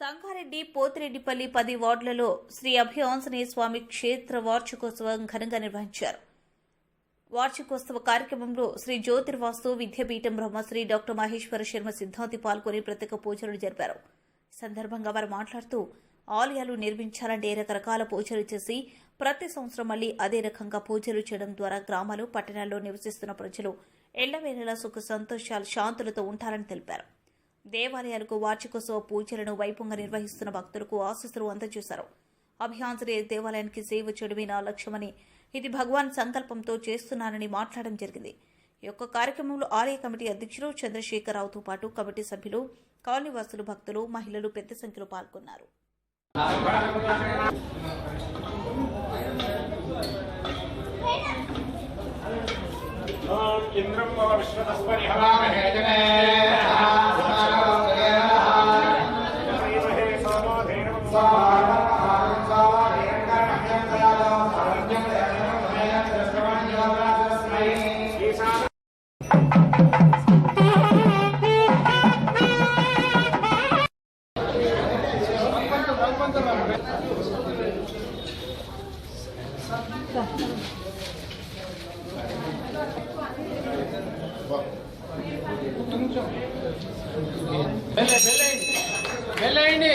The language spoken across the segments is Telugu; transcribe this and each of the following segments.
సంగారెడ్డి పోతిరెడ్డిపల్లి పది వార్డులలో శ్రీ అభయ స్వామి క్షేత్ర వార్షికోత్సవం ఘనంగా నిర్వహించారు. వార్షికోత్సవ కార్యక్రమంలో శ్రీ జ్యోతిర్వాస్తు విద్యాపీఠం బ్రహ్మశ్రీ డాక్టర్ మహేశ్వర శర్మ సిద్ధాంతి పాల్గొని ప్రత్యేక పూజలు జరిపారు. సందర్భంగా వారు మాట్లాడుతూ ఆలయాలు నిర్మించాలంటే రకరకాల పూజలు చేసి ప్రతి సంవత్సరం మళ్ళీ అదే రకంగా పూజలు చేయడం ద్వారా గ్రామాలు పట్టణాల్లో నివసిస్తున్న ప్రజలు ఎళ్ళవేళలా సుఖ సంతోషాలు శాంతులతో ఉంటారని తెలిపారు. దేవాలయాలకు వార్షికోత్సవ పూజలను వైభవంగా నిర్వహిస్తున్న భక్తులకు ఆశీస్సులు అందజేశారు. అభియాంజనేయ దేవాలయానికి సేవ చేయడమే నా లక్ష్యమని ఇది భగవాన్ సంకల్పంతో చేస్తున్నానని మాట్లాడడం జరిగింది. ఈ యొక్క కార్యక్రమంలో ఆలయ కమిటీ అధ్యక్షులు చంద్రశేఖరరావుతో పాటు కమిటీ సభ్యులు కాలనీవాసులు భక్తులు మహిళలు పెద్ద సంఖ్యలో పాల్గొన్నారు. ఇంద్రం వెళ్ళండి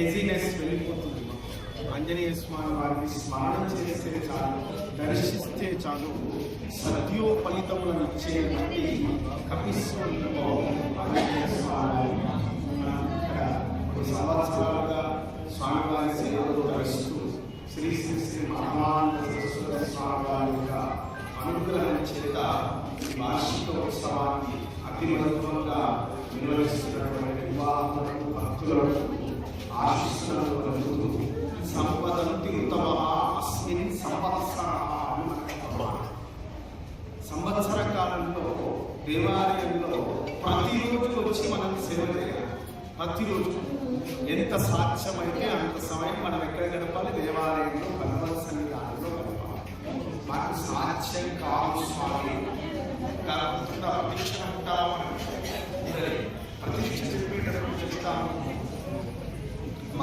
లెజినెస్ వెళ్ళిపోతుంది ఆంజనేయ స్వామి వారిని స్మరణ చేస్తే చాలు దర్శిస్తే చాలు సత్యోఫలితములను ఇచ్చేటువంటి కపిస్వరంలో ఆంజనేయ స్వామి ఇక్కడ కొన్ని సంవత్సరాలుగా స్వామివారి సేవలో ధరిస్తూ శ్రీ శ్రీ శ్రీ మహానంద స్వామి వారి యొక్క అనుగ్రహం చేత వార్షిక ఉత్సవాన్ని అతి వైభవంగా నిర్వహిస్తున్నటువంటి వివాహములకు భక్తులకు ఆశిస్తులకు కలుగుతూ సంపదంతి ఉత్తమ అస్మిన్ సంవత్సర సంవత్సర కాలంలో దేవాలయంలో ప్రతిరోజు వచ్చి మనం సేవ చేయాలి. ప్రతిరోజు. ఎంత సాధ్యమైతే అంత సమయం మనం ఎక్కడ గడపాలి? దేవాలయంలో భగవత్ సన్నిధానంలో గడపాలి. మాకు సాధ్యం కాదు స్వామి. గర్భంగా ప్రతిష్ట ఉంటాము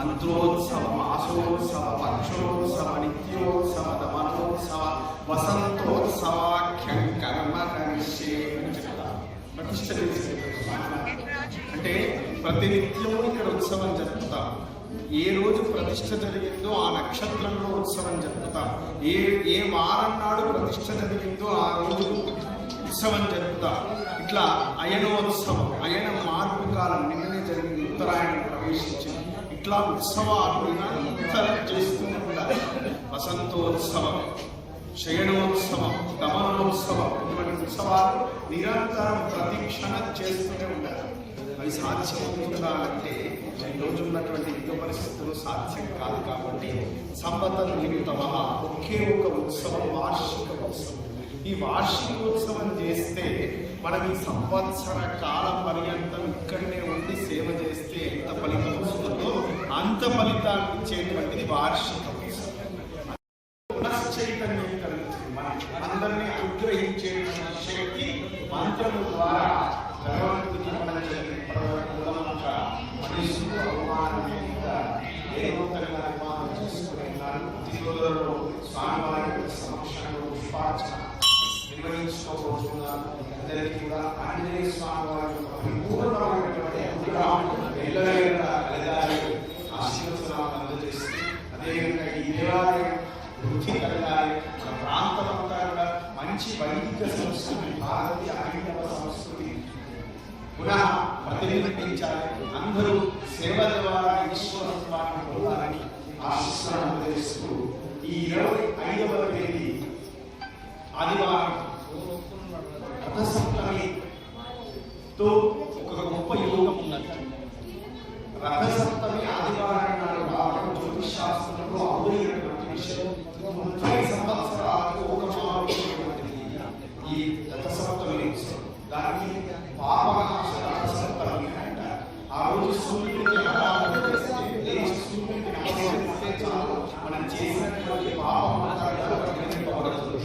మంత్రోత్సవ మాసోత్సవ పక్షోత్సవ నిత్యోత్సవ దమనోత్సవ వసంతోత్సవాఖ్యం కర్మ కరిష్యే అని చెప్తారు ప్రతిష్ట అంటే ప్రతినిత్యం ఇక్కడ ఉత్సవం జరుపుతాం ఏ రోజు ప్రతిష్ట జరిగిందో ఆ నక్షత్రంలో ఉత్సవం జరుపుతాం ఏ ఏ వారం నాడు ప్రతిష్ట జరిగిందో ఆ రోజు ఉత్సవం జరుపుతాం ఇట్లా అయనోత్సవం అయన మార్పు కాలం నిన్ననే జరిగింది ఉత్తరాయణం ప్రవేశించింది. ఇట్లా ఉత్సవాలు నిరంతరం చేస్తూనే ఉండాలి. వసంతోత్సవం శయనోత్సవం గమనోత్సవం ఇటువంటి ఉత్సవాలు నిరంతరం ప్రతిక్షణం చేస్తూనే ఉండాలి. అవి సాధ్యమవుతుందా అంటే ఈ రోజు ఉన్నటువంటి యుగ పరిస్థితులు సాధ్యం కాదు కాబట్టి సంపద నిమిత్తమ ఒకే ఒక ఉత్సవం వార్షిక ఉత్సవం. ఈ వార్షికోత్సవం చేస్తే మనం ఈ సంవత్సర కాలం పర్యంతం ఇక్కడనే ఉండి సేవ చేస్తే ఎంత ఫలితం వస్తుంది అంత ఫలితాన్ని ఇచ్చేటువంటిది వార్షిక ఉత్సవం కలుగుతుంది మనం. అందరినీ అనుగ్రహించేటువంటి శక్తి మంత్రము ద్వారా భగవంతుడికి మనం చెప్పిన మూలమంగా మనిషికి నిర్మాణం చేసుకుని ఉన్నారు. తిరుమలలో స్వామివారి సమక్షంలో పుష్పార్చన నిర్వహించుకోబోతున్నారు అందరికీ కూడా ఆంజనేయ స్వామి వారి పరిపూర్ణమైనటువంటి అనుగ్రహం ఎల్లవేళలా కలగాలి. ఆశీర్వచనాలు అందజేస్తూ అదేవిధంగా ఈ దేవాలయం వృద్ధి కలగాలి మన ప్రాంతం అంతా కూడా మంచి వైదిక సంస్కృతి భారతీయ హైందవ సంస్కృతి. పునః ప్రతిబింబించాలి. అందరూ సేవ ద్వారా ఈశ్వరత్వాన్ని పొందాలని ఆశిస్తున్నాను అందజేస్తూ ఈ ఇరవై ఐదవ తేదీ ఆదివారం రథసప్తమితో ఒక గొప్ప యోగం ఉన్నది. రథసప్తమి ఆదివారం నాడు రావడం జ్యోతిష్ శాస్త్రంలో అమూల్యమైనటువంటి విషయం ముప్పై సంవత్సరాలకు ఒక మారుతున్నటువంటిది ఈ రథసప్తమి ఉత్సవం దాన్ని పాపనాశ రథసప్తమి అంటారు ఆ రోజు సూర్యుడికి ఆరాధన చేస్తే లేచి సూర్యుడికి నమస్కరిస్తే చాలు మనం చేసినటువంటి పాపం అంతా కూడా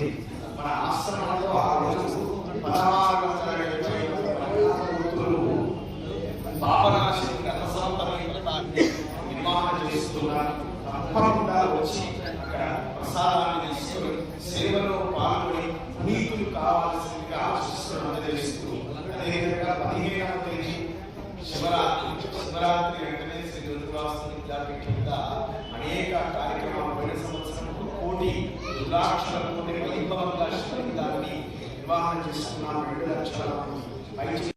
ఉంది మన ఆశ్రమంలో ఆ రోజు పదహారు వందల ఇరవై నిర్మాణం చేస్తున్నారు తప్పకుండా వచ్చి అక్కడ ప్రసాదాన్ని తీసుకొని సేవలో పాల్గొని నీతులు కావాల్సిందిగా అదేవిధంగా పదిహేనవ తేదీ శివరాత్రి శివరాత్రి వెంటనే శ్రీ రుద్రవాస అనేక కార్యక్రమాలు పోయిన సంవత్సరం ఒక కోటి రుద్రాక్షలతో వైభవంగా దాన్ని నిర్వహణ చేసుకున్నాం రెండు లక్షల మంది.